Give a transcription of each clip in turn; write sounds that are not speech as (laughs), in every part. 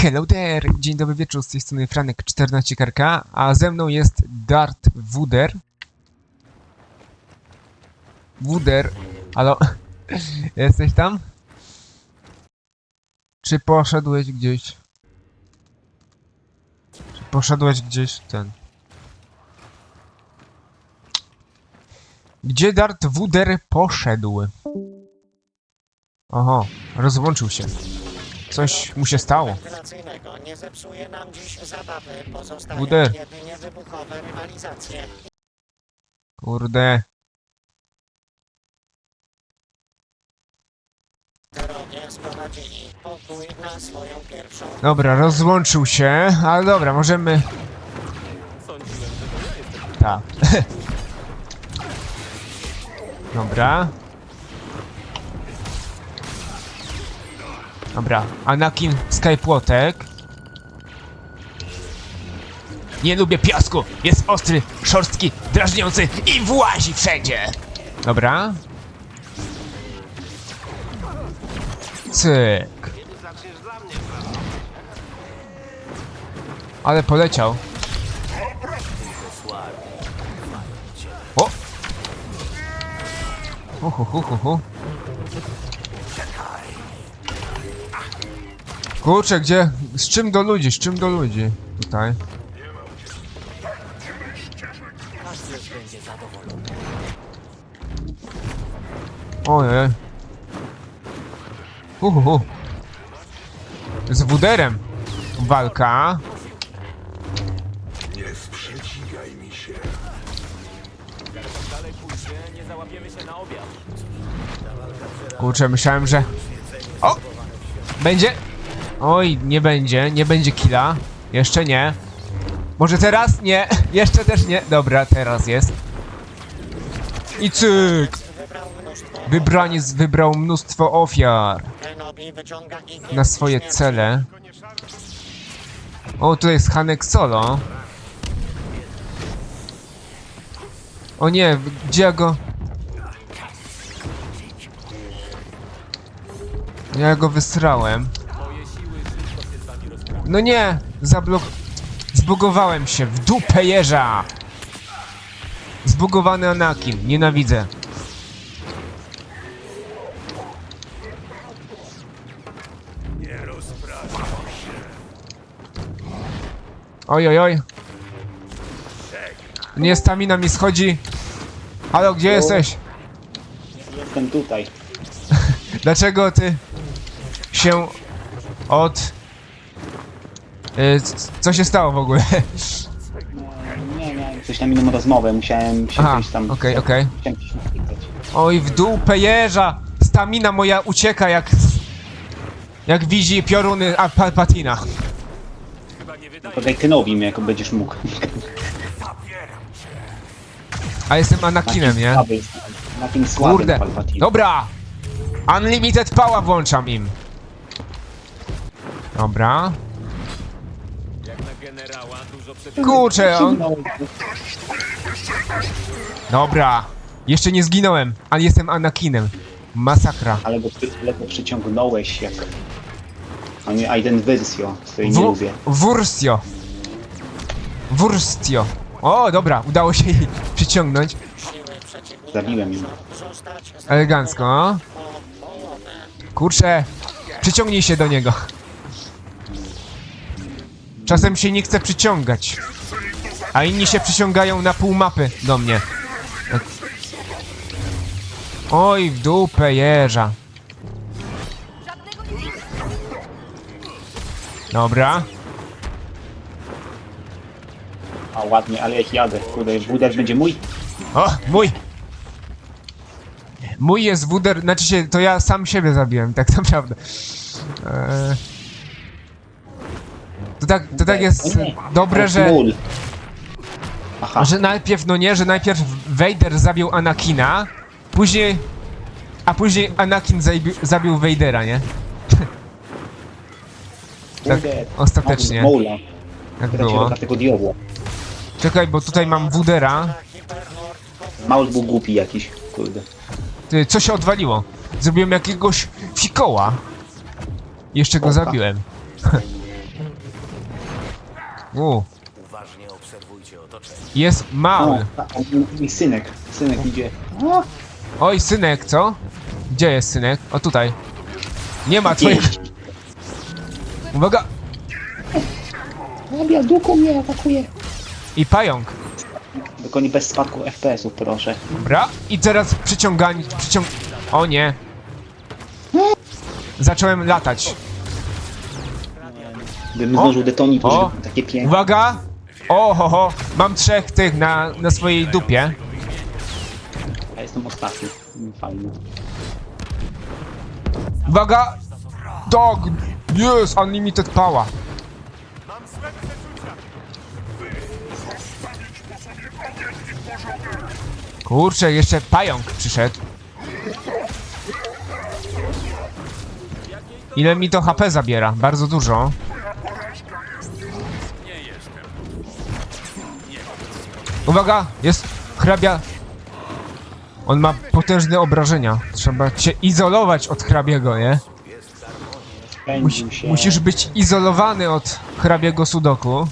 Hello there! Dzień dobry wieczór, z tej strony Franek 14 karka, a ze mną jest Dart Wuder. Wuder, halo? (laughs) Jesteś tam? Czy poszedłeś gdzieś? Czy poszedłeś gdzieś ten? Gdzie Dart Wuder poszedł? Oho, rozłączył się. Coś mu się stało. Nie zepsuje nam dziś zabawy. Pozostają Budę. jedynie wybuchowe rywalizacje. Kurde. Terowie sprowadzili pokój na swoją pierwszą. Dobra, rozłączył się, ale dobra, możemy... Tak. (laughs) dobra. Dobra, Anakin Skypłotek. Nie lubię piasku, jest ostry, szorstki, drażniący i włazi wszędzie. Dobra. Cyk. Ale poleciał. O! Hu, hu, hu, Kurczę, gdzie? Z czym do ludzi? Z czym do ludzi? Tutaj. Ojej. Hu, hu, hu. Z wuderem. Walka. Nie sprzeciwiaj mi się. Kurczę, myślałem, że... O! Będzie? Oj, nie będzie, nie będzie killa. Jeszcze nie. Może teraz? Nie. (laughs) Jeszcze też nie. Dobra, teraz jest. I cyk! Wybraniec wybrał mnóstwo ofiar na swoje cele. O, tutaj jest Hanek Solo. O nie, gdzie ja go... Ja go wysrałem. No nie! Zablok... Zbugowałem się, w dupę jeża! Zbugowany Anakin, nienawidzę. Oj, oj, oj. Nie, stamina mi schodzi. Halo, gdzie jesteś? Jestem tutaj. (laughs) Dlaczego ty się od... Y, c- co się stało w ogóle? Nie, miałem coś tam inną rozmowę, musiałem się Aha, gdzieś tam... okej, okej. Musiałem się napisać. Oj, w dupę jeża! Stamina moja ucieka jak... Jak widzi pioruny a, Palpatina. Podaj Kenobi mnie, jak będziesz mógł. A jestem Anakinem, nie? Słaby jest. Na tym słabym Kurde. Palpatine. Dobra! Unlimited power włączam im. Dobra. Kurczę, on... Dobra. Jeszcze nie zginąłem, ale jestem Anakinem. Masakra. ale go, ale go przyciągnąłeś jak... A nie Aiden Versio, której nie Wu- lubię. Wurstio. Wurstio. O, dobra, udało się jej przyciągnąć. Zabiłem ją. Elegancko. Kurczę, przyciągnij się do niego. Czasem się nie chce przyciągać. A inni się przyciągają na pół mapy do mnie. Oj, w dupę jeża. Dobra. A ładnie, ale jak jadę. Kurde, buder będzie mój. O, mój! Mój jest wuder, znaczy się, to ja sam siebie zabiłem, tak naprawdę. Eee... To tak, to tak jest dobre, że. Aha, że najpierw, no nie, że najpierw Vader zabił Anakina, później, a później Anakin zabił, zabił Vadera, nie? (laughs) tak ostatecznie. Się było. Czekaj, bo tutaj mam Wudera. Maul był głupi jakiś, kurde. Ty, co się odwaliło? Zrobiłem jakiegoś fikoła. Jeszcze go zabiłem. (laughs) U, Uważnie obserwujcie otoczenie. jest mały. a, a, i synek. Synek idzie. O, Oj, synek, co? Gdzie jest synek? O, tutaj. Nie ma twojego... pięść. Uwaga! Rabia, duku mnie atakuje. I pająk. Tylko nie bez spadku FPS-ów, proszę. Dobra. I teraz przyciąganie... Przyciąg... O nie. Zacząłem latać. Gdybym O! zdążył detonić, to O! żeby takie piękne. Uwaga! O, ho, ho. Mam trzech tych na, na swojej dupie. Ja jestem ostatni. Fajnie. Uwaga! Dog! Yes! Unlimited power. Kurczę, jeszcze pająk przyszedł. Ile mi to HP zabiera? Bardzo dużo. Uwaga! Jest hrabia. On ma potężne obrażenia. Trzeba się izolować od hrabiego, nie? Musi, Spędził się. musisz być izolowany od hrabiego sudoku.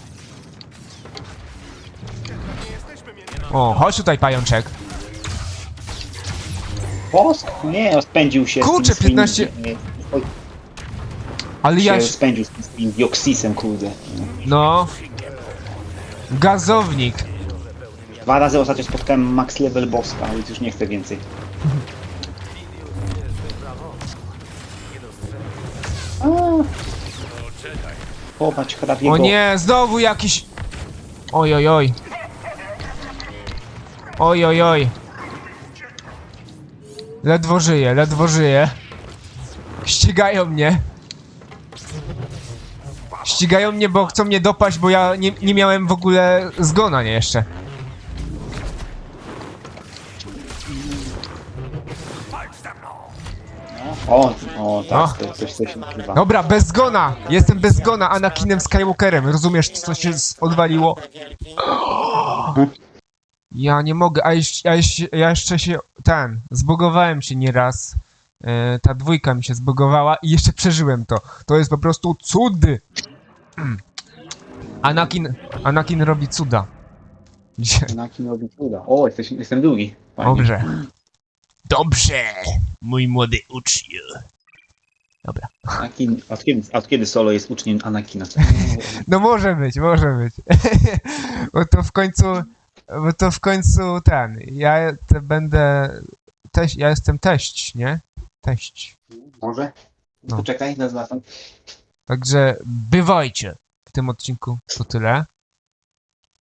O, chodź tutaj, pajączek. Posk? Nie, spędził się. z Kurczę, tym swoim, 15 e, oj, Ale ja... się spędził z tym swoim dioksisem, kurde. No... Gazownik. Dwa razy ostatnio spotkałem max level bosska, więc już nie chcę więcej. A. Popatrz, hrabiego. O nie, znowu jakiś... Oj, oj, oj. Oj, oj, oj. Ledwo żyję, ledwo żyję. Ścigają mnie. Ścigają mnie, bo chcą mnie dopaść, bo ja nie, nie miałem w ogóle zgona nie jeszcze. O, o, tak, O. to coś, coś nagrywa. Dobra, bez zgona! Jestem bez zgona Anakinem Skywalkerem. Rozumiesz, co się z- odwaliło? (gasps) Ja nie mogę, a jeszcze, ja jeszcze, ja jeszcze się, ten, zbugowałem się nieraz. E, ta dwójka mi się zbugowała i jeszcze przeżyłem to. To jest po prostu cud! (clears throat) Anakin, Anakin robi cuda. Dzisiaj. Na cuda. O, jesteś, jestem drugi. Fajnie. Dobrze. Dobrze, mój młody uczniu. Dobra. Anakin, od, kiedy, od kiedy Solo jest uczniem Anakina? (laughs) No może być, może być. (laughs) bo to w końcu, bo to w końcu ten, ja te będę, teś, ja jestem teść, nie? Teść. Może? No. Poczekaj, zaraz wracam. Także bywajcie. W tym odcinku to tyle.